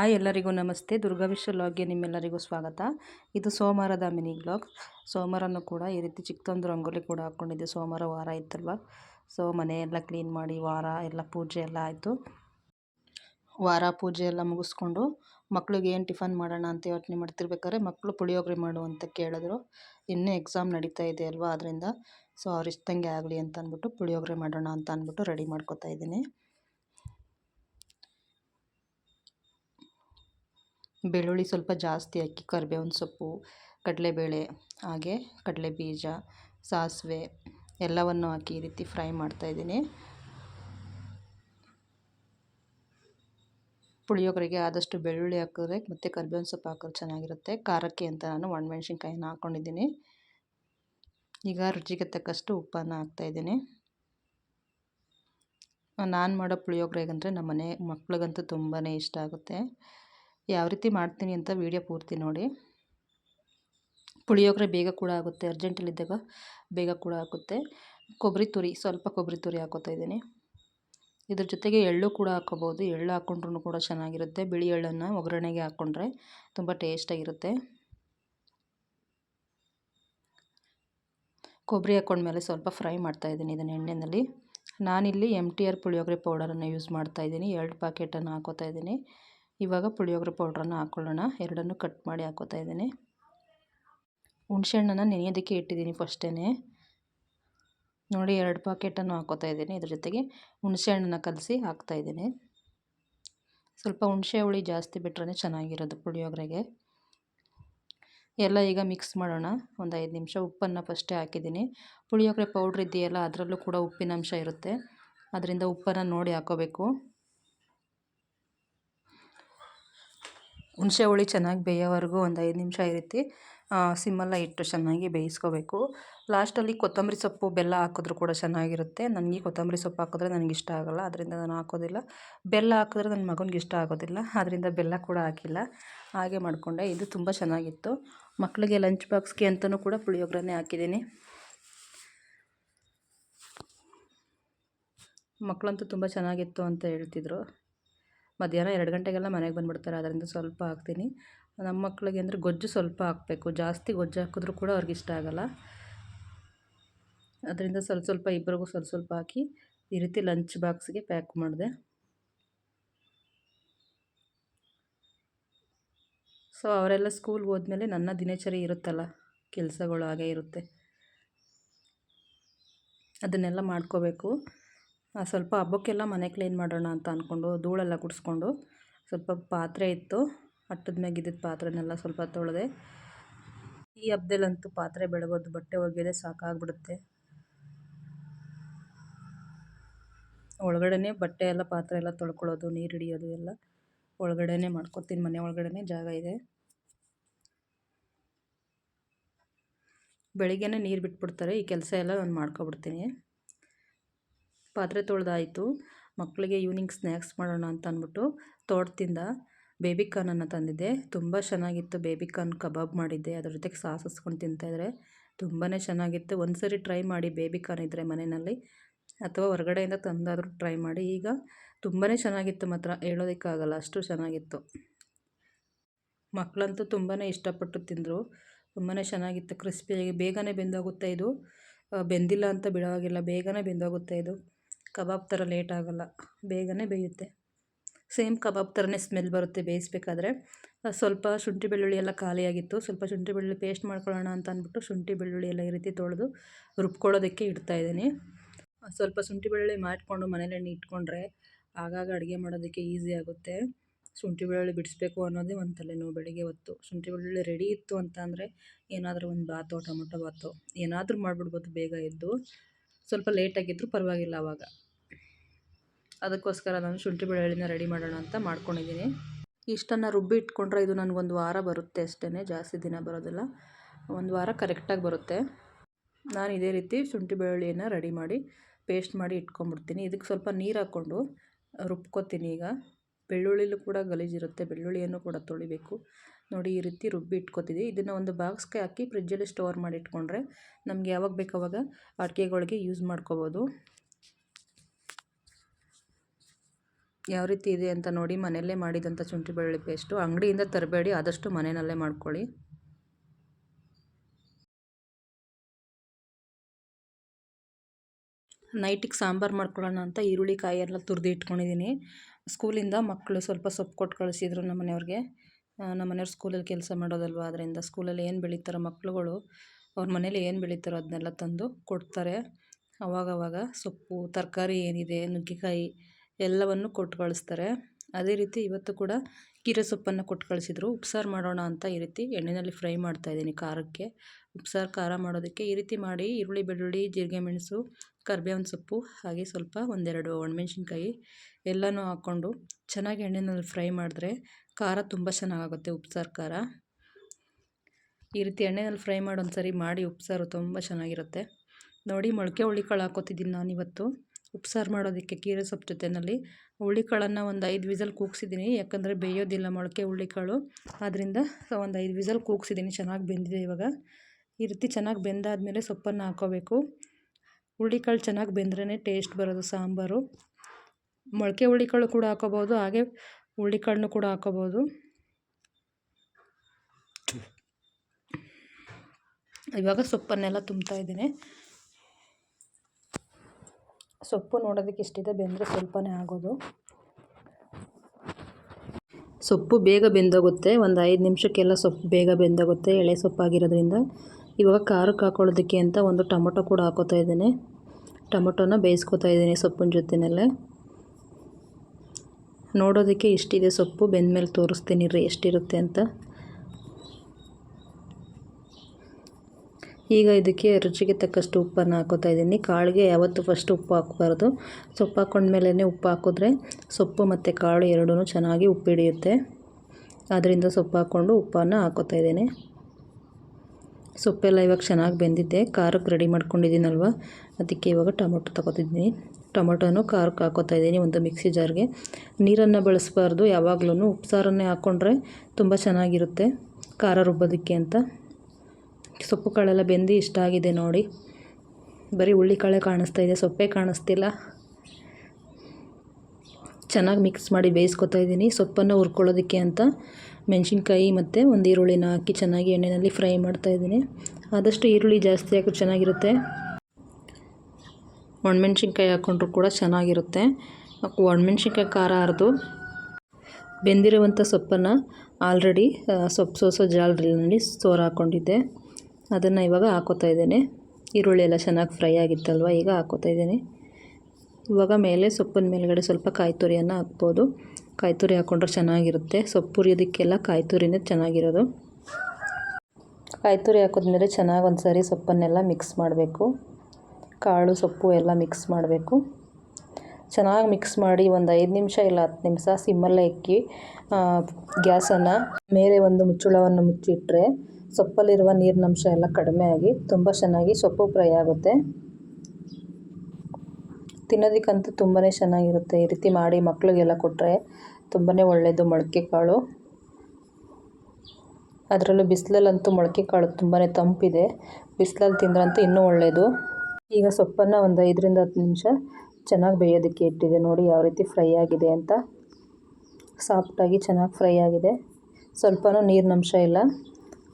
Hi ಎಲ್ಲರಿಗೂ ನಮಸ್ತೆ. ದುರ್ಗಾವಿಶ್ವ ಲಾಗ್ಗೆ ನಿಮ್ಮೆಲ್ಲರಿಗೂ ಸ್ವಾಗತ. ಇದು ಸೋಮವಾರದ ಮಿನಿ ಬ್ಲಾಗ್ ಸೋಮವಾರನೂ ಕೂಡ ಈ ರೀತಿ ಚಿಕ್ಕದೊಂದು ರಂಗೋಲಿ ಕೂಡ ಹಾಕ್ಕೊಂಡಿದ್ದೆ. ಸೋಮವಾರ ವಾರ ಇತ್ತಲ್ವ? ಸೊ ಮನೆಯೆಲ್ಲ ಕ್ಲೀನ್ ಮಾಡಿ ವಾರ ಎಲ್ಲ ಪೂಜೆ ಎಲ್ಲ ಆಯಿತು. ವಾರ ಪೂಜೆ ಎಲ್ಲ ಮುಗಿಸ್ಕೊಂಡು ಮಕ್ಳಿಗೆ ಏನು ಟಿಫನ್ ಮಾಡೋಣ ಅಂತ ಯೋಚನೆ ಮಾಡ್ತಿರ್ಬೇಕಾದ್ರೆ ಮಕ್ಕಳು ಪುಳಿಯೋಗರೆ ಮಾಡು ಅಂತ ಕೇಳಿದ್ರು. ಇನ್ನೂ ಎಕ್ಸಾಮ್ ನಡೀತಾ ಇದೆ ಅಲ್ವಾ? ಅದರಿಂದ ಸೊ, ಅವ್ರು ಇಷ್ಟಂಗೆ ಆಗಲಿ ಅಂತ ಅಂದ್ಬಿಟ್ಟು ಪುಳಿಯೋಗರೆ ಮಾಡೋಣ ಅಂತ ಅಂದ್ಬಿಟ್ಟು ರೆಡಿ ಮಾಡ್ಕೊತಾ ಇದ್ದೀನಿ. ಬೆಳ್ಳುಳ್ಳಿ ಸ್ವಲ್ಪ ಜಾಸ್ತಿ ಹಾಕಿ ಕರ್ಬೇವಿನ ಸೊಪ್ಪು, ಕಡಲೆಬೇಳೆ, ಹಾಗೆ ಕಡಲೆ ಬೀಜ ಸಾಸಿವೆ ಎಲ್ಲವನ್ನು ಹಾಕಿ ಈ ರೀತಿ ಫ್ರೈ ಮಾಡ್ತಾಯಿದ್ದೀನಿ ಪುಳಿಯೋಗರೆಗೆ ಆದಷ್ಟು ಬೆಳ್ಳುಳ್ಳಿ ಹಾಕಿದ್ರೆ ಮತ್ತು ಕರ್ಬೇವಿನ ಸೊಪ್ಪು ಹಾಕಿದ್ರೆ ಚೆನ್ನಾಗಿರುತ್ತೆ. ಖಾರಕ್ಕೆ ಅಂತ ನಾನು ಒಣಮೆಣ್ಸಿನ್ಕಾಯಿನ ಹಾಕ್ಕೊಂಡಿದ್ದೀನಿ ಈಗ ರುಚಿಗೆ ತಕ್ಕಷ್ಟು ಉಪ್ಪನ್ನು ಹಾಕ್ತಾಯಿದ್ದೀನಿ ನಾನು ಮಾಡೋ ಪುಳಿಯೋಗರೆಗಂದರೆ ನಮ್ಮ ಮನೆ ಮಕ್ಳಿಗಂತೂ ತುಂಬಾ ಇಷ್ಟ ಆಗುತ್ತೆ. ಯಾವ ರೀತಿ ಮಾಡ್ತೀನಿ ಅಂತ ವೀಡಿಯೋ ಪೂರ್ತಿ ನೋಡಿ. ಪುಳಿಯೋಗರೆ ಬೇಗ ಕೂಡ ಆಗುತ್ತೆ, ಅರ್ಜೆಂಟಲ್ಲಿದ್ದಾಗ ಬೇಗ ಕೂಡ ಆಗುತ್ತೆ. ಕೊಬ್ಬರಿ ತುರಿ, ಸ್ವಲ್ಪ ಕೊಬ್ಬರಿ ತುರಿ ಹಾಕೋತಾ ಇದ್ದೀನಿ. ಇದ್ರ ಜೊತೆಗೆ ಎಳ್ಳು ಕೂಡ ಹಾಕೋಬೋದು. ಎಳ್ಳು ಹಾಕ್ಕೊಂಡ್ರೂ ಕೂಡ ಚೆನ್ನಾಗಿರುತ್ತೆ. ಬಿಳಿ ಎಳ್ಳನ್ನು ಒಗ್ಗರಣೆಗೆ ಹಾಕ್ಕೊಂಡ್ರೆ ತುಂಬ ಟೇಸ್ಟಾಗಿರುತ್ತೆ. ಕೊಬ್ಬರಿ ಹಾಕ್ಕೊಂಡ್ಮೇಲೆ ಸ್ವಲ್ಪ ಫ್ರೈ ಮಾಡ್ತಾ ಇದ್ದೀನಿ ಇದನ್ನು ಎಣ್ಣೆಯಲ್ಲಿ. ನಾನಿಲ್ಲಿ ಎಂ ಟಿ ಆರ್ ಪುಳಿಯೋಗರೆ ಪೌಡರನ್ನು ಯೂಸ್ ಮಾಡ್ತಾಯಿದ್ದೀನಿ ಎರಡು ಪ್ಯಾಕೆಟನ್ನು ಹಾಕೋತಾ ಇದ್ದೀನಿ. ಇವಾಗ ಪುಳಿಯೋಗರೆ ಪೌಡ್ರನ್ನು ಹಾಕ್ಕೊಳ್ಳೋಣ ಎರಡನ್ನು ಕಟ್ ಮಾಡಿ ಹಾಕೋತಾ ಇದ್ದೀನಿ. ಹುಣಸೆಹಣ್ಣನ್ನು ನೆನೆಯೋದಕ್ಕೆ ಇಟ್ಟಿದ್ದೀನಿ ಫಸ್ಟೇ ನೋಡಿ, ಎರಡು ಪಾಕೆಟನ್ನು ಹಾಕೋತಾ ಇದ್ದೀನಿ. ಇದ್ರ ಜೊತೆಗೆ ಹುಣಸೆಹಣ್ಣನ್ನು ಕಲಸಿ ಹಾಕ್ತಾಯಿದ್ದೀನಿ ಸ್ವಲ್ಪ ಹುಣಸೆ ಹುಳಿ ಜಾಸ್ತಿ ಬಿಟ್ರೆ ಚೆನ್ನಾಗಿರೋದು ಪುಳಿಯೋಗರೆಗೆ. ಎಲ್ಲ ಈಗ ಮಿಕ್ಸ್ ಮಾಡೋಣ. ಒಂದು ಐದು ನಿಮಿಷ ಉಪ್ಪನ್ನು ಫಸ್ಟೇ ಹಾಕಿದ್ದೀನಿ. ಪುಳಿಯೋಗರೆ ಪೌಡ್ರ್ ಇದೆಯಲ್ಲ, ಅದರಲ್ಲೂ ಕೂಡ ಉಪ್ಪಿನಂಶ ಇರುತ್ತೆ. ಅದರಿಂದ ಉಪ್ಪನ್ನು ನೋಡಿ ಹಾಕೋಬೇಕು. ಹುಣಸೆ ಹುಳಿ ಚೆನ್ನಾಗಿ ಬೇಯೋವರೆಗೂ ಒಂದು ಐದು ನಿಮಿಷ ಈ ರೀತಿ ಸಿಮ್ಮಲ್ಲ ಇಟ್ಟು ಚೆನ್ನಾಗಿ ಬೇಯಿಸ್ಕೋಬೇಕು. ಲಾಸ್ಟಲ್ಲಿ ಕೊತ್ತಂಬರಿ ಸೊಪ್ಪು ಬೆಲ್ಲ ಹಾಕಿದ್ರೂ ಕೂಡ ಚೆನ್ನಾಗಿರುತ್ತೆ. ನನಗೆ ಕೊತ್ತಂಬರಿ ಸೊಪ್ಪು ಹಾಕಿದ್ರೆ ನನಗೆ ಇಷ್ಟ ಆಗೋಲ್ಲ, ಅದರಿಂದ ನಾನು ಹಾಕೋದಿಲ್ಲ. ಬೆಲ್ಲ ಹಾಕಿದ್ರೆ ನನ್ನ ಮಗನಿಗೆ ಇಷ್ಟ ಆಗೋದಿಲ್ಲ, ಅದರಿಂದ ಬೆಲ್ಲ ಕೂಡ ಹಾಕಿಲ್ಲ. ಹಾಗೆ ಮಾಡಿಕೊಂಡೆ. ಇದು ತುಂಬ ಚೆನ್ನಾಗಿತ್ತು. ಮಕ್ಕಳಿಗೆ ಲಂಚ್ ಬಾಕ್ಸ್ಗೆ ಅಂತಲೂ ಕೂಡ ಪುಳಿಯೋಗರೆ ಹಾಕಿದ್ದೀನಿ. ಮಕ್ಕಳಂತೂ ತುಂಬ ಚೆನ್ನಾಗಿತ್ತು ಅಂತ ಹೇಳ್ತಿದ್ರು. ಮಧ್ಯಾಹ್ನ ಎರಡು ಗಂಟೆಗೆಲ್ಲ ಮನೆಗೆ ಬಂದುಬಿಡ್ತಾರೆ, ಅದರಿಂದ ಸ್ವಲ್ಪ ಹಾಕ್ತೀನಿ. ನಮ್ಮ ಮಕ್ಕಳಿಗೆ ಅಂದರೆ ಗೊಜ್ಜು ಸ್ವಲ್ಪ ಹಾಕಬೇಕು, ಜಾಸ್ತಿ ಗೊಜ್ಜು ಹಾಕಿದ್ರೂ ಕೂಡ ಅವ್ರಿಗೆ ಇಷ್ಟ ಆಗೋಲ್ಲ. ಅದರಿಂದ ಸ್ವಲ್ಪ ಸ್ವಲ್ಪ ಇಬ್ಬರಿಗೂ ಸ್ವಲ್ಪ ಸ್ವಲ್ಪ ಹಾಕಿ ಈ ರೀತಿ ಲಂಚ್ ಬಾಕ್ಸ್ಗೆ ಪ್ಯಾಕ್ ಮಾಡಿದೆ. ಸೊ, ಅವರೆಲ್ಲ ಸ್ಕೂಲ್ಗೆ ಹೋದ್ಮೇಲೆ ನನ್ನ ದಿನಚರಿ ಇರುತ್ತಲ್ಲ, ಕೆಲಸಗಳು ಹಾಗೆ ಇರುತ್ತೆ. ಅದನ್ನೆಲ್ಲ ಮಾಡ್ಕೋಬೇಕು. ಸ್ವಲ್ಪ ಹಬ್ಬಕ್ಕೆಲ್ಲ ಮನೆ ಕ್ಲೀನ್ ಮಾಡೋಣ ಅಂತ ಅಂದ್ಕೊಂಡು ಧೂಳೆಲ್ಲ ಗುಡಿಸ್ಕೊಂಡು ಸ್ವಲ್ಪ ಪಾತ್ರೆ ಇತ್ತು. ಅಟ್ಟದ ಮ್ಯಾಗ ಇದ್ದಿದ್ದ ಪಾತ್ರೆನೆಲ್ಲ ಸ್ವಲ್ಪ ತೊಳೆದೆ. ಈ ಹಬ್ಬದಲ್ಲಂತೂ ಪಾತ್ರೆ ಬೆಳಗೋದು ಬಟ್ಟೆ ಒಗೆಯೋದೇ ಸಾಕಾಗ್ಬಿಡುತ್ತೆ. ಒಳಗಡೆನೇ ಬಟ್ಟೆ ಎಲ್ಲ, ಪಾತ್ರೆ ಎಲ್ಲ ತೊಳ್ಕೊಳ್ಳೋದು, ನೀರು ಹಿಡಿಯೋದು ಎಲ್ಲ ಒಳಗಡೆನೇ ಮಾಡ್ಕೊತೀನಿ. ಮನೆ ಒಳಗಡೆನೇ ಜಾಗ ಇದೆ. ಬೆಳಿಗ್ಗೆನೇ ನೀರು ಬಿಟ್ಬಿಡ್ತಾರೆ. ಈ ಕೆಲಸ ಎಲ್ಲ ನಾನು ಮಾಡ್ಕೊಬಿಡ್ತೀನಿ. ಪಾತ್ರೆ ತೊಳೆದಾಯಿತು. ಮಕ್ಕಳಿಗೆ ಈವ್ನಿಂಗ್ ಸ್ನ್ಯಾಕ್ಸ್ ಮಾಡೋಣ ಅಂತ ಅಂದ್ಬಿಟ್ಟು ತೋಟದಿಂದ ಬೇಬಿ ಕಾರ್ನನ್ನು ತಂದಿದ್ದೆ. ತುಂಬ ಚೆನ್ನಾಗಿತ್ತು. ಬೇಬಿ ಕಾರ್ನ್ ಕಬಾಬ್ ಮಾಡಿದ್ದೆ. ಅದ್ರ ಜೊತೆಗೆ ಸಾಸ್ ಹಸ್ಕೊಂಡು ತಿಂತಾಯಿದ್ರೆ ತುಂಬಾ ಚೆನ್ನಾಗಿತ್ತು. ಒಂದು ಸರಿ ಟ್ರೈ ಮಾಡಿ ಬೇಬಿ ಕಾರ್ನ್ ಇದ್ದರೆ ಮನೆಯಲ್ಲಿ ಅಥವಾ ಹೊರಗಡೆಯಿಂದ ತಂದಾದರೂ ಟ್ರೈ ಮಾಡಿ. ಈಗ ತುಂಬಾ ಚೆನ್ನಾಗಿತ್ತು ಮಾತ್ರ. ಹೇಳೋದಕ್ಕಾಗಲ್ಲ. ಅಷ್ಟು ಚೆನ್ನಾಗಿತ್ತು. ಮಕ್ಕಳಂತೂ ತುಂಬಾ ಇಷ್ಟಪಟ್ಟು ತಿಂದರು. ತುಂಬಾ ಚೆನ್ನಾಗಿತ್ತು. ಕ್ರಿಸ್ಪಿಯಾಗಿ ಬೇಗನೆ ಬೆಂದೋಗುತ್ತೆ ಇದು. ಬೆಂದಿಲ್ಲ ಅಂತ ಬಿಡೋವಾಗಿಲ್ಲ. ಬೇಗನೆ ಬೆಂದೋಗುತ್ತೆ ಇದು. ಕಬಾಬ್ ಥರ ಲೇಟ್ ಆಗೋಲ್ಲ, ಬೇಗನೆ ಬೇಯುತ್ತೆ. ಸೇಮ್ ಕಬಾಬ್ ಥರನೇ ಸ್ಮೆಲ್ ಬರುತ್ತೆ ಬೇಯಿಸ್ಬೇಕಾದ್ರೆ. ಸ್ವಲ್ಪ ಶುಂಠಿ ಬೆಳ್ಳುಳ್ಳಿ ಎಲ್ಲ ಖಾಲಿಯಾಗಿತ್ತು ಸ್ವಲ್ಪ ಶುಂಠಿ ಬೆಳ್ಳುಳ್ಳಿ ಪೇಸ್ಟ್ ಮಾಡ್ಕೊಳ್ಳೋಣ ಅಂತ ಅಂದ್ಬಿಟ್ಟು ಶುಂಠಿ ಬೆಳ್ಳುಳ್ಳಿ ಎಲ್ಲ ಈ ರೀತಿ ತೊಳೆದು ರುಬ್ಕೊಳ್ಳೋದಕ್ಕೆ ಇಡ್ತಾಯಿದ್ದೀನಿ ಸ್ವಲ್ಪ ಶುಂಠಿ ಬೆಳ್ಳುಳ್ಳಿ ಮಾಡಿಕೊಂಡು ಮನೇಲಿ ಇಟ್ಕೊಂಡ್ರೆ ಆಗಾಗ ಅಡುಗೆ ಮಾಡೋದಕ್ಕೆ ಈಸಿ ಆಗುತ್ತೆ. ಶುಂಠಿ ಬೆಳ್ಳುಳ್ಳಿ ಬಿಡಿಸ್ಬೇಕು ಅನ್ನೋದೇ ಒಂದು ತಲೆನೋವು ಬೆಳಿಗ್ಗೆ ಹೊತ್ತು. ಶುಂಠಿ ಬೆಳ್ಳುಳ್ಳಿ ರೆಡಿ ಇತ್ತು ಅಂತ ಅಂದರೆ ಏನಾದರೂ ಒಂದು ಬಾತು, ಟೊಮೊಟೊ ಬಾತು, ಏನಾದರೂ ಮಾಡಿಬಿಡ್ಬೋದು ಬೇಗ ಎದ್ದು. ಸ್ವಲ್ಪ ಲೇಟಾಗಿದ್ದರೂ ಪರವಾಗಿಲ್ಲ ಆವಾಗ ಅದಕ್ಕೋಸ್ಕರ ನಾನು ಶುಂಠಿ ಬೆಳ್ಳುಳ್ಳಿನ ರೆಡಿ ಮಾಡೋಣ ಅಂತ ಮಾಡ್ಕೊಂಡಿದ್ದೀನಿ. ಇಷ್ಟನ್ನು ರುಬ್ಬಿ ಇಟ್ಕೊಂಡ್ರೆ ಇದು ನನಗೊಂದು ವಾರ ಬರುತ್ತೆ ಅಷ್ಟೇ ಜಾಸ್ತಿ ದಿನ ಬರೋದಿಲ್ಲ. ಒಂದು ವಾರ ಕರೆಕ್ಟಾಗಿ ಬರುತ್ತೆ. ನಾನು ಇದೇ ರೀತಿ ಶುಂಠಿ ಬೆಳ್ಳುಳ್ಳಿಯನ್ನು ರೆಡಿ ಮಾಡಿ ಪೇಸ್ಟ್ ಮಾಡಿ ಇಟ್ಕೊಂಡ್ಬಿಡ್ತೀನಿ. ಇದಕ್ಕೆ ಸ್ವಲ್ಪ ನೀರು ಹಾಕ್ಕೊಂಡು ರುಬ್ಕೊತೀನಿ ಈಗ. ಬೆಳ್ಳುಳ್ಳಿಲೂ ಕೂಡ ಗಲೀಜಿರುತ್ತೆ, ಬೆಳ್ಳುಳ್ಳಿಯನ್ನು ಕೂಡ ತೊಳಿಬೇಕು. ನೋಡಿ, ಈ ರೀತಿ ರುಬ್ಬಿ ಇಟ್ಕೊತಿದ್ವಿ ಇದನ್ನು ಒಂದು ಬಾಕ್ಸ್ಗೆ ಹಾಕಿ ಫ್ರಿಜ್ಜಲ್ಲಿ ಸ್ಟೋರ್ ಮಾಡಿ ಇಟ್ಕೊಂಡ್ರೆ ನಮಗೆ ಯಾವಾಗ ಬೇಕಾವಾಗ ಅಡುಗೆಗಳಿಗೆ ಯೂಸ್ ಮಾಡ್ಕೋಬೋದು. ಯಾವ ರೀತಿ ಇದೆ ಅಂತ ನೋಡಿ ಮನೆಯಲ್ಲೇ ಮಾಡಿದಂಥ ಶುಂಠಿ ಬೆಳ್ಳುಳ್ಳಿ ಪೇಸ್ಟು. ಅಂಗಡಿಯಿಂದ ತರಬೇಡಿ, ಆದಷ್ಟು ಮನೆಯಲ್ಲೇ ಮಾಡ್ಕೊಳ್ಳಿ. ನೈಟಿಗೆ ಸಾಂಬಾರು ಮಾಡ್ಕೊಳ್ಳೋಣ ಅಂತ ಈರುಳ್ಳಿ ಕಾಯಿ ಎಲ್ಲ ತುರಿದು ಇಟ್ಕೊಂಡಿದ್ದೀನಿ. ಸ್ಕೂಲಿಂದ ಮಕ್ಕಳು ಸ್ವಲ್ಪ ಸೊಪ್ಪು ಕೊಟ್ಟು ಕಳಿಸಿದ್ರು ನಮ್ಮ ಮನೆಯವ್ರಿಗೆ. ನಮ್ಮ ಮನೆಯವ್ರು ಸ್ಕೂಲಲ್ಲಿ ಕೆಲಸ ಮಾಡೋದಲ್ವ, ಅದರಿಂದ ಸ್ಕೂಲಲ್ಲಿ ಏನು ಬೆಳೀತಾರೋ ಮಕ್ಕಳುಗಳು, ಅವ್ರ ಮನೇಲಿ ಏನು ಬೆಳೀತಾರೋ ಅದನ್ನೆಲ್ಲ ತಂದು ಕೊಡ್ತಾರೆ. ಅವಾಗವಾಗ ಸೊಪ್ಪು, ತರಕಾರಿ ಏನಿದೆ, ನುಗ್ಗೆಕಾಯಿ ಎಲ್ಲವನ್ನು ಕೊಟ್ಟು ಕಳಿಸ್ತಾರೆ ಅದೇ ರೀತಿ ಇವತ್ತು ಕೂಡ ಕೀರೆ ಸೊಪ್ಪನ್ನು ಕೊಟ್ಟು ಕಳಿಸಿದ್ರು ಉಪ್ಸಾರು ಮಾಡೋಣ ಅಂತ ಈ ರೀತಿ ಎಣ್ಣೆಯಲ್ಲಿ ಫ್ರೈ ಮಾಡ್ತಾ ಇದ್ದೀನಿ ಖಾರಕ್ಕೆ. ಉಪ್ಸಾರು ಖಾರ ಮಾಡೋದಕ್ಕೆ ಈ ರೀತಿ ಮಾಡಿ ಈರುಳ್ಳಿ, ಬೆಳ್ಳುಳ್ಳಿ, ಜೀರಿಗೆ, ಮೆಣಸು, ಕರ್ಬೇವಿನ ಸೊಪ್ಪು, ಹಾಗೆ ಸ್ವಲ್ಪ ಒಂದೆರಡು ಒಣಮೆಣ್ಸಿನ್ಕಾಯಿ ಎಲ್ಲನೂ ಹಾಕ್ಕೊಂಡು ಚೆನ್ನಾಗಿ ಎಣ್ಣೆಯಲ್ಲಿ ಫ್ರೈ ಮಾಡಿದ್ರೆ ಖಾರ ತುಂಬ ಚೆನ್ನಾಗಾಗುತ್ತೆ ಉಪ್ಸಾರು ಖಾರ. ಈ ರೀತಿ ಎಣ್ಣೆಯಲ್ಲಿ ಫ್ರೈ ಮಾಡಿ ಒಂದು ಸರಿ ಮಾಡಿ ಉಪ್ಸಾರು ತುಂಬ ಚೆನ್ನಾಗಿರುತ್ತೆ. ನೋಡಿ ಮೊಳಕೆ ಹುಳಿಕಾಳು ಹಾಕೋತಿದ್ದೀನಿ ನಾನಿವತ್ತು. ಉಪ್ಸಾರು ಮಾಡೋದಕ್ಕೆ ಕೀರೆ ಸೊಪ್ಪು ಜೊತೆಯಲ್ಲಿ ಹುಳಿಕಾಳನ್ನು ಒಂದು ಐದು ವಿಸಲ್ ಕೂಗಿಸಿದ್ದೀನಿ. ಯಾಕಂದರೆ ಬೇಯೋದಿಲ್ಲ ಮೊಳಕೆ ಹುಳಿಕಾಳು. ಆದ್ದರಿಂದ ಒಂದು ಐದು ವಿಸಲ್ ಕೂಗಿಸಿದ್ದೀನಿ. ಚೆನ್ನಾಗಿ ಬೆಂದಿದೆ ಇವಾಗ. ಈ ರೀತಿ ಚೆನ್ನಾಗಿ ಬೆಂದಾದಮೇಲೆ ಸೊಪ್ಪನ್ನು ಹಾಕೋಬೇಕು. ಹುಳಿಕಾಳು ಚೆನ್ನಾಗಿ ಬೆಂದ್ರೇ ಟೇಸ್ಟ್ ಬರೋದು ಸಾಂಬಾರು. ಮೊಳಕೆ ಹುಳಿಕಾಳು ಕೂಡ ಹಾಕೋಬೋದು, ಹಾಗೆ ಹುಳಿಕಾಳನ್ನು ಕೂಡ ಹಾಕೋಬೋದು. ಇವಾಗ ಸೊಪ್ಪನ್ನೆಲ್ಲ ತುಂಬ್ತಾ ಇದ್ದೀನಿ. ಸೊಪ್ಪು ನೋಡೋದಕ್ಕೆ ಇಷ್ಟಿದೆ, ಬೆಂದರೆ ಸ್ವಲ್ಪನೇ ಆಗೋದು. ಸೊಪ್ಪು ಬೇಗ ಬೆಂದೋಗುತ್ತೆ. ಒಂದು ಐದು ನಿಮಿಷಕ್ಕೆಲ್ಲ ಸೊಪ್ಪು ಬೇಗ ಬೆಂದೋಗುತ್ತೆ. ಎಳೆ ಸೊಪ್ಪಾಗಿರೋದ್ರಿಂದ. ಇವಾಗ ಖಾರಕ್ಕೆ ಹಾಕೊಳ್ಳೋದಕ್ಕೆ ಅಂತ ಒಂದು ಟೊಮೊಟೊ ಕೂಡ ಹಾಕೋತಾ ಇದ್ದೀನಿ. ಟೊಮೊಟೊನ ಬೇಯಿಸ್ಕೊತಾ ಇದ್ದೀನಿ ಸೊಪ್ಪಿನ ಜೊತೆಯಲ್ಲೇ ನೋಡೋದಕ್ಕೆ ಇಷ್ಟಿದೆ ಸೊಪ್ಪು. ಬೆಂದಮೇಲೆ ತೋರಿಸ್ತೀನಿ ರೀ ಎಷ್ಟಿರುತ್ತೆ ಅಂತ. ಈಗ ಇದಕ್ಕೆ ರುಚಿಗೆ ತಕ್ಕಷ್ಟು ಉಪ್ಪನ್ನು ಹಾಕೋತಾ ಇದ್ದೀನಿ. ಕಾಳಿಗೆ ಯಾವತ್ತೂ ಫಸ್ಟ್ ಉಪ್ಪು ಹಾಕಬಾರ್ದು. ಸೊಪ್ಪು ಹಾಕ್ಕೊಂಡ್ಮೇಲೆ ಉಪ್ಪು ಹಾಕಿದ್ರೆ ಸೊಪ್ಪು ಮತ್ತು ಕಾಳು ಎರಡೂ ಚೆನ್ನಾಗಿ ಉಪ್ಪು ಹಿಡಿಯುತ್ತೆ ಅದರಿಂದ ಸೊಪ್ಪು ಹಾಕ್ಕೊಂಡು ಉಪ್ಪನ್ನು ಹಾಕೋತಾ ಇದ್ದೀನಿ. ಸೊಪ್ಪೆಲ್ಲ ಇವಾಗ ಚೆನ್ನಾಗಿ ಬೆಂದಿದ್ದೆ ಖಾರಕ್ಕೆ ರೆಡಿ ಮಾಡ್ಕೊಂಡಿದ್ದೀನಲ್ವ? ಅದಕ್ಕೆ ಇವಾಗ ಟೊಮೊಟೊ ತಗೋತಿದ್ದೀನಿ. ಟೊಮೊಟೊನು ಖಾರಕ್ಕೆ ಹಾಕೋತಾ ಇದ್ದೀನಿ ಒಂದು ಮಿಕ್ಸಿ ಜಾರ್ಗೆ. ನೀರನ್ನು ಬಳಸಬಾರ್ದು. ಯಾವಾಗಲೂ ಉಪ್ಸಾರನ್ನೇ ಹಾಕ್ಕೊಂಡ್ರೆ ತುಂಬ ಚೆನ್ನಾಗಿರುತ್ತೆ ಖಾರ ರುಬ್ಬೋದಕ್ಕೆ ಅಂತ. ಸೊಪ್ಪು ಕಾಳೆಲ್ಲ ಬೆಂದು ಇಷ್ಟ ಆಗಿದೆ ನೋಡಿ. ಬರೀ ಕಾಳೆ ಕಾಣಿಸ್ತಾ ಇದೆ, ಸೊಪ್ಪೇ ಕಾಣಿಸ್ತಿಲ್ಲ. ಚೆನ್ನಾಗಿ ಮಿಕ್ಸ್ ಮಾಡಿ ಬೇಯಿಸ್ಕೊತಾ ಇದ್ದೀನಿ. ಸೊಪ್ಪನ್ನು ಹುರ್ಕೊಳ್ಳೋದಕ್ಕೆ ಅಂತ ಮೆಣಸಿನ್ಕಾಯಿ ಮತ್ತು ಒಂದು ಈರುಳ್ಳಿನ ಹಾಕಿ ಚೆನ್ನಾಗಿ ಎಣ್ಣೆಯಲ್ಲಿ ಫ್ರೈ ಮಾಡ್ತಾ ಇದ್ದೀನಿ. ಆದಷ್ಟು ಈರುಳ್ಳಿ ಜಾಸ್ತಿ ಹಾಕಿದ್ರೆ ಚೆನ್ನಾಗಿರುತ್ತೆ. ಒಣಮೆಣ್ಸಿನ್ಕಾಯಿ ಹಾಕ್ಕೊಂಡ್ರು ಕೂಡ ಚೆನ್ನಾಗಿರುತ್ತೆ. ಒಣಮೆಣ್ಸಿನ್ಕಾಯಿ ಖಾರ ಹರಿದು ಬೆಂದಿರುವಂಥ ಸೊಪ್ಪನ್ನು ಆಲ್ರೆಡಿ ಸೊಪ್ಪು ಸೋಸೋ ಜಾಲರಿನಲ್ಲಿ ಸೋರು ಹಾಕ್ಕೊಂಡಿದ್ದೆ ಅದನ್ನು ಇವಾಗ ಹಾಕೋತಾ ಇದ್ದೇನೆ. ಈರುಳ್ಳಿ ಎಲ್ಲ ಚೆನ್ನಾಗಿ ಫ್ರೈ ಆಗಿತ್ತಲ್ವ, ಈಗ ಹಾಕೋತಾ ಇದ್ದೀನಿ. ಇವಾಗ ಮೇಲೆ ಸೊಪ್ಪಿನ ಮೇಲುಗಡೆ ಸ್ವಲ್ಪ ಕಾಯಿ ತುರಿಯನ್ನು ಹಾಕ್ಬೋದು. ಕಾಯಿ ತುರಿ ಹಾಕ್ಕೊಂಡ್ರೆ ಚೆನ್ನಾಗಿರುತ್ತೆ. ಸೊಪ್ಪು ಹುರಿಯೋದಕ್ಕೆಲ್ಲ ಕಾಯಿ ತುರಿನೇ ಚೆನ್ನಾಗಿರೋದು. ಕಾಯಿ ತುರಿ ಹಾಕಿದ್ಮೇಲೆ ಚೆನ್ನಾಗಿ ಒಂದು ಸರಿ ಸೊಪ್ಪನ್ನೆಲ್ಲ ಮಿಕ್ಸ್ ಮಾಡಬೇಕು. ಕಾಳು, ಸೊಪ್ಪು ಎಲ್ಲ ಮಿಕ್ಸ್ ಮಾಡಬೇಕು. ಚೆನ್ನಾಗಿ ಮಿಕ್ಸ್ ಮಾಡಿ ಒಂದು ಐದು ನಿಮಿಷ ಇಲ್ಲ ಹತ್ತು ನಿಮಿಷ ಸಿಮ್ಮಲ್ಲೇ ಇಕ್ಕಿ ಗ್ಯಾಸನ್ನು ಮೇಲೆ ಒಂದು ಮುಚ್ಚಳವನ್ನು ಮುಚ್ಚಿಟ್ರೆ ಸೊಪ್ಪಲ್ಲಿರುವ ನೀರಿನಂಶ ಎಲ್ಲ ಕಡಿಮೆ ಆಗಿ ತುಂಬ ಚೆನ್ನಾಗಿ ಸೊಪ್ಪು ಫ್ರೈ ಆಗುತ್ತೆ. ತಿನ್ನೋದಕ್ಕಂತೂ ತುಂಬಾ ಚೆನ್ನಾಗಿರುತ್ತೆ ಈ ರೀತಿ ಮಾಡಿ ಮಕ್ಕಳಿಗೆಲ್ಲ ಕೊಟ್ಟರೆ ತುಂಬಾ ಒಳ್ಳೆಯದು ಮೊಳಕೆ ಕಾಳು. ಅದರಲ್ಲೂ ಬಿಸಿಲಲ್ಲಂತೂ ಮೊಳಕೆ ಕಾಳು ತುಂಬಾ ತಂಪಿದೆ. ಬಿಸಿಲಲ್ಲಿ ತಿಂದ್ರಂತೂ ಇನ್ನೂ ಒಳ್ಳೆಯದು ಈಗ ಸೊಪ್ಪನ್ನು ಒಂದು ಐದರಿಂದ ಹತ್ತು ನಿಮಿಷ ಚೆನ್ನಾಗಿ ಬೇಯೋದಕ್ಕೆ ಇಟ್ಟಿದೆ. ನೋಡಿ ಯಾವ ರೀತಿ ಫ್ರೈ ಆಗಿದೆ ಅಂತ. ಸಾಫ್ಟಾಗಿ ಚೆನ್ನಾಗಿ ಫ್ರೈ ಆಗಿದೆ. ಸ್ವಲ್ಪನೂ ನೀರಿನಂಶ ಇಲ್ಲ.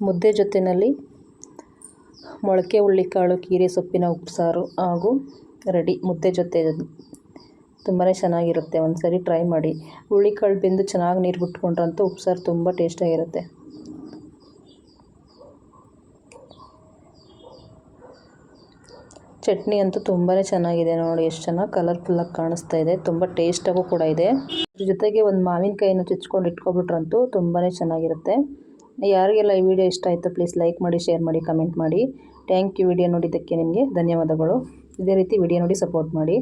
ಮುದ್ದೆ ಜೊತೆಯಲ್ಲಿ ಮೊಳಕೆ ಹುಳ್ಳಿಕಾಳು ಕೀರೆ, ಸೊಪ್ಪಿನ ಉಪ್ಸಾರು ಹಾಗೂ ರೆಡಿ ಮುದ್ದೆ ಜೊತೆ ತುಂಬಾ ಚೆನ್ನಾಗಿರುತ್ತೆ. ಒಂದು ಸರಿ ಟ್ರೈ ಮಾಡಿ ಹುಳ್ಳಿಕಾಳು ಬೆಂದು ಚೆನ್ನಾಗಿ ನೀರು ಬಿಟ್ಕೊಂಡ್ರಂತೂ ಉಪ್ಸಾರು ತುಂಬ ಟೇಸ್ಟಾಗಿರುತ್ತೆ ಚಟ್ನಿ ಅಂತೂ ತುಂಬಾ ಚೆನ್ನಾಗಿದೆ ನೋಡಿ. ಎಷ್ಟು ಚೆನ್ನಾಗಿ ಕಲರ್ಫುಲ್ಲಾಗಿ ಕಾಣಿಸ್ತಾ ಇದೆ. ತುಂಬ ಟೇಸ್ಟಾಗೂ ಕೂಡ ಇದೆ. ಜೊತೆಗೆ ಒಂದು ಮಾವಿನಕಾಯಿನ ಚುಚ್ಕೊಂಡು ಇಟ್ಕೊಬಿಟ್ರಂತೂ ತುಂಬಾ ಚೆನ್ನಾಗಿರುತ್ತೆ. ಯಾರಿಗೆಲ್ಲ ಈ ವಿಡಿಯೋ ಇಷ್ಟ ಆಯಿತು ಪ್ಲೀಸ್ ಲೈಕ್ ಮಾಡಿ ಶೇರ್ ಮಾಡಿ ಕಮೆಂಟ್ ಮಾಡಿ. ಥ್ಯಾಂಕ್ ಯು ವಿಡಿಯೋ ನೋಡಿದ್ದಕ್ಕೆ ನಿಮಗೆ ಧನ್ಯವಾದಗಳು. ಇದೇ ರೀತಿ ವಿಡಿಯೋ ನೋಡಿ ಸಪೋರ್ಟ್ ಮಾಡಿ.